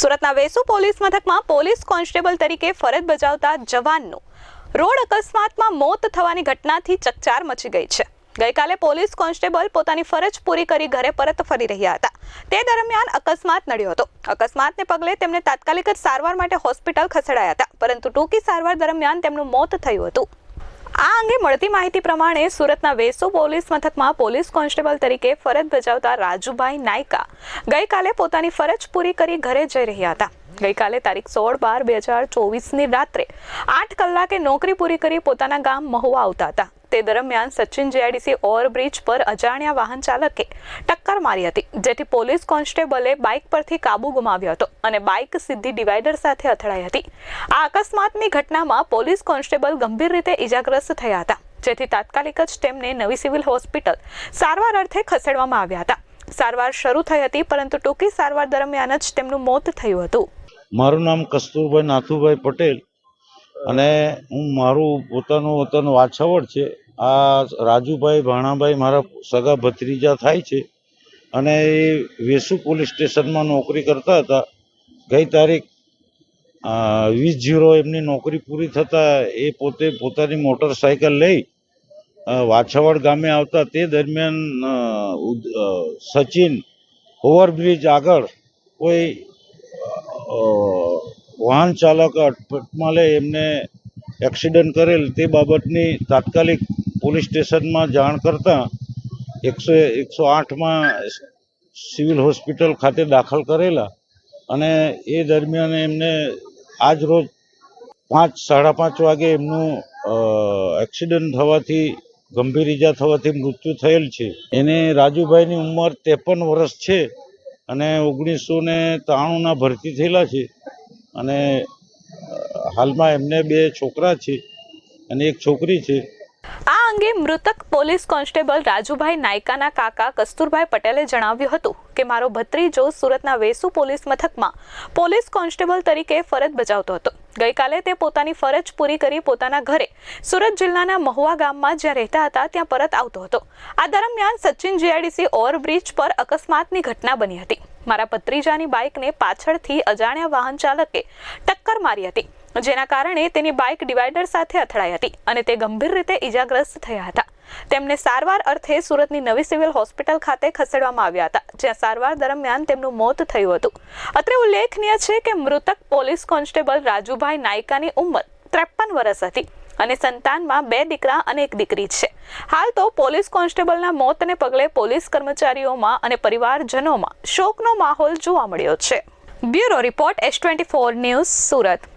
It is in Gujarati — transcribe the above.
સુરતના વેસુ પોલીસ મથકમાં પોલીસ કોન્સ્ટેબલ તરીકે ફરજ બજાવતા જવાનનું રોડ અકસ્માતમાં મોત થવાની ઘટનાથી ચકચાર મચી ગઈ છે. ગઈકાલે પોલીસ કોન્સ્ટેબલ પોતાની ફરજ પૂરી કરી ઘરે પરત ફરી રહ્યા હતા. તે દરમિયાન અકસ્માત નડ્યો હતો. અકસ્માતને પગલે તેમને તાત્કાલિક જ સારવાર માટે હોસ્પિટલ ખસેડાયા હતા. પરંતુ ટૂંકી સારવાર દરમિયાન તેમનું મોત થયું હતું. આ અંગે મળતી માહિતી પ્રમાણે સુરતના વેસુ પોલીસ મથકમાં પોલીસ કોન્સ્ટેબલ તરીકે ફરજ બજાવતા રાજુભાઈ નાયકા ગઈકાલે પોતાની ફરજ પૂરી કરી ઘરે જઈ રહ્યા હતા. ગઈકાલે તારીખ સોળ બાર બે હજાર ચોવીસની રાત્રે આઠ કલાકે નોકરી પૂરી કરી પોતાના ગામ મહુવા આવતા હતા. તે દરમિયાન સચિન જીઆઈડીસી ઓવરબ્રિજ પર અજાણ્યા વાહન ચાલકે ટક્કર મારી હતી, જેથી પોલીસ કોન્સ્ટેબલે બાઇક પરથી કાબુ ગુમાવ્યો હતો અને બાઇક સીધી ડિવાઈડર સાથે અથડાઈ હતી. આ અકસ્માતની ઘટનામાં પોલીસ કોન્સ્ટેબલ ગંભીર રીતે ઇજાગ્રસ્ત થયા હતા, જેથી તાત્કાલિક જ તેમને નવી સિવિલ હોસ્પિટલ સારવાર અર્થે ખસેડવામાં આવ્યા હતા. સારવાર શરૂ થઈ હતી, પરંતુ ટૂંકી સારવાર દરમિયાન જ તેમનું મોત થયું હતું. મારું નામ કસ્તુરભાઈ નાથુભાઈ પટેલ અને હું મારું પોતાનું વતન વાછાવડ છે આ રાજુભાઈ ભાણાભાઈ મારા સગા ભત્રીજા થાય છે અને એ વેસુ પોલીસ સ્ટેશનમાં નોકરી કરતા હતા. ગઈ તારીખ વીસ જીરો એમની નોકરી પૂરી થતાં એ પોતે પોતાની મોટરસાયકલ લઈ વાછાવાડ ગામે આવતા તે દરમિયાન સચિન ઓવરબ્રિજ આગળ કોઈ વાહન ચાલક અટપટમાં લે એમને એક્સિડન્ટ કરેલ તે બાબતની તાત્કાલિક પોલીસ સ્ટેશનમાં જાણ કરતાં એકસો એકસો આઠમાં સિવિલ હોસ્પિટલ ખાતે દાખલ કરેલા અને એ દરમિયાન એમને આજ રોજ પાંચ, સાડા પાંચ વાગે એમનું એક્સિડન્ટ થવાથી, ગંભીર ઈજા થવાથી મૃત્યુ થયેલ છે. એને રાજુભાઈની ઉંમર ત્રેપન વર્ષ છે અને ઓગણીસો ને ત્રાણુંના ભરતી થયેલા છે અને હાલમાં એમને બે છોકરા છે અને એક છોકરી છે. આ અંગે મૃતક પોલીસ કોન્સ્ટેબલ રાજુભાઈ નાયકાના કાકા કસ્તુરભાઈ પટેલે જણાવ્યું હતું કે મારો ભત્રીજો સુરતના વેસુ પોલીસ મથકમાં પોલીસ કોન્સ્ટેબલ તરીકે ફરજ બજાવતો હતો. ગઈકાલે તે પોતાની ફરજ પૂરી કરી પોતાના ઘરે સુરત જિલ્લાના મહુવા ગામમાં જ્યાં રહેતા હતા ત્યાં પરત આવતો હતો. આ દરમિયાન સચિન જીઆઈડીસી ઓવરબ્રિજ પર અકસ્માતની ઘટના બની હતી. મારા ભત્રીજાની બાઇકને પાછળથી અજાણ્યા વાહન ચાલકે ટક્કર મારી હતી. જેના કારણે તેની બાઇક ડિવાઈડર સાથે અથડાઈ હતી અને તે ગંભીર રીતે ઈજાગ્રસ્ત થયા હતા. તેમને સારવાર અર્થે સુરતની નવી સિવિલ હોસ્પિટલ ખાતે ખસેડવામાં આવ્યા હતા, જ્યાં સારવાર દરમિયાન તેમનું મોત થયું હતું. અત્રે ઉલ્લેખનીય છે કે મૃતક પોલીસ કોન્સ્ટેબલ રાજુભાઈ નાયકાની ઉંમર ત્રેપન વર્ષ હતી અને સંતાનમાં બે દીકરા અને એક દીકરી છે. હાલ તો પોલીસ કોન્સ્ટેબલના મોતને પગલે પોલીસ કર્મચારીઓમાં અને પરિવારજનોમાં શોકનો માહોલ જોવા મળ્યો છે. Bureau report S twenty four news Surat.